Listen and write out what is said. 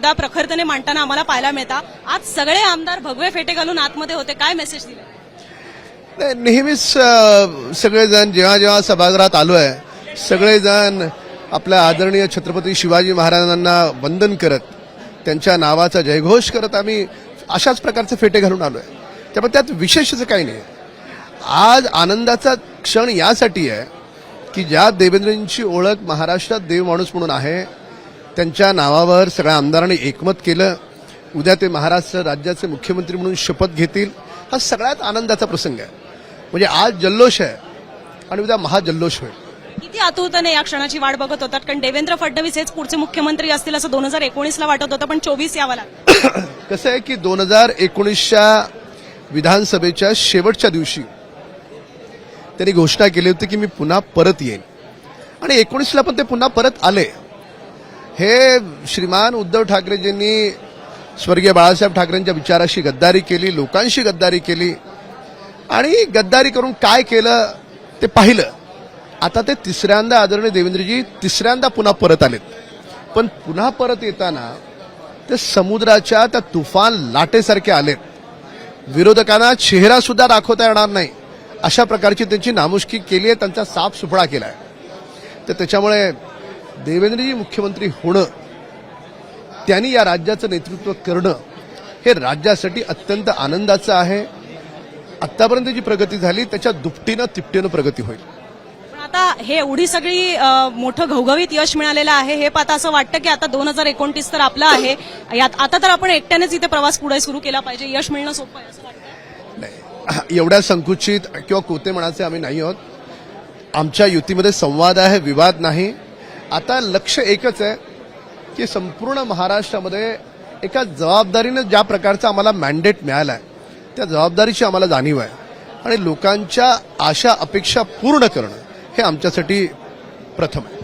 मुद्दा प्रखरतेने मांडताना आम्हाला पाहायला मिळता. आज सगळे आमदार भगवे फेटे घालून आतमध्ये होते. काय मेसेज दिले? नेहमीच सगळेजण जेव्हा जेव्हा सभागृहात आलो आहे सगळेजण आपल्या आदरणीय छत्रपती शिवाजी महाराजांना वंदन करत त्यांच्या नावाचा जयघोष करत आम्ही अशाच प्रकारचे फेटे घालून आलो आहे त्यामुळे त्यात विशेषच काही नाही. आज आनंदाचा क्षण यासाठी आहे की ज्या देवेंद्रजींची ओळख महाराष्ट्रात देव माणूस म्हणून आहे त्यांच्या नावावर सगळ्या आमदारांनी एकमत केलं. उद्या ते महाराष्ट्र राज्याचे मुख्यमंत्री म्हणून शपथ घेतील. हा सगळ्यात आनंदाचा प्रसंग आहे. म्हणजे आज जल्लोष आहे आणि उद्या महाजल्लोष होईल. किती आतुरतेने या क्षणाची वाट बघत होतात. कारण देवेंद्र फडणवीस हेच पुढचे मुख्यमंत्री असतील असं दोन हजार एकोणीसला वाटत होतं पण चोवीस यावं लागलं. कसं आहे की दोन हजार एकोणीसच्या विधानसभेच्या शेवटच्या दिवशी त्यांनी घोषणा केली होती की मी पुन्हा परत येईन. आणि एकोणीसला पण ते पुन्हा परत आले. हे श्रीमान उद्धव ठाकरेजींनी स्वर्गीय बाळासाहेब ठाकरेंच्या विचाराशी गद्दारी केली लोकांशी गद्दारी केली. आणि गद्दारी करून काय केलं ते पाहिलं. आता ते तिसऱ्यांदा आदरणीय देवेंद्रजी तिसऱ्यांदा पुन्हा परत आलेत. पण पुन्हा परत येताना ते समुद्राच्या त्या तुफान लाटेसारखे आलेत. विरोधकांना चेहरा सुद्धा दाखवता येणार नाही. अशा प्रकारची त्यांची नामुष्की केली आहे त्यांचा साफ सुफळा केला आहे तर त्याच्यामुळे देवेंद्रजी मुख्यमंत्री होणं त्यांनी या राज्याचं नेतृत्व करणं हे राज्यासाठी अत्यंत आनंदाचं आहे. आतापर्यंत जी प्रगती झाली त्याच्या दुपटीनं तिपटीनं प्रगती होईल. आता हे एवढी सगळी मोठं घवघवीत यश मिळालेलं आहे हे पाहता असं वाटतं की आता दोन हजार एकोणतीस तर आपलं आहे. यात आता तर आपण एकट्यानेच इथे प्रवास पुढे सुरू केला पाहिजे यश मिळणं सोपं आहे असं वाटतं. नाही. एवढ्या संकुचित किंवा कोते म्हणाचे आम्ही नाही आहोत. आमच्या युतीमध्ये संवाद आहे विवाद नाही. आता लक्ष एकच आहे की संपूर्ण महाराष्ट्रामध्ये एका जबाबदारीनं ज्या प्रकारचा आम्हाला मॅन्डेट मिळालं आहे त्या जबाबदारीची आम्हाला जाणीव आहे. आणि लोकांच्या आशा अपेक्षा पूर्ण करणं हे आमच्यासाठी प्रथम आहे.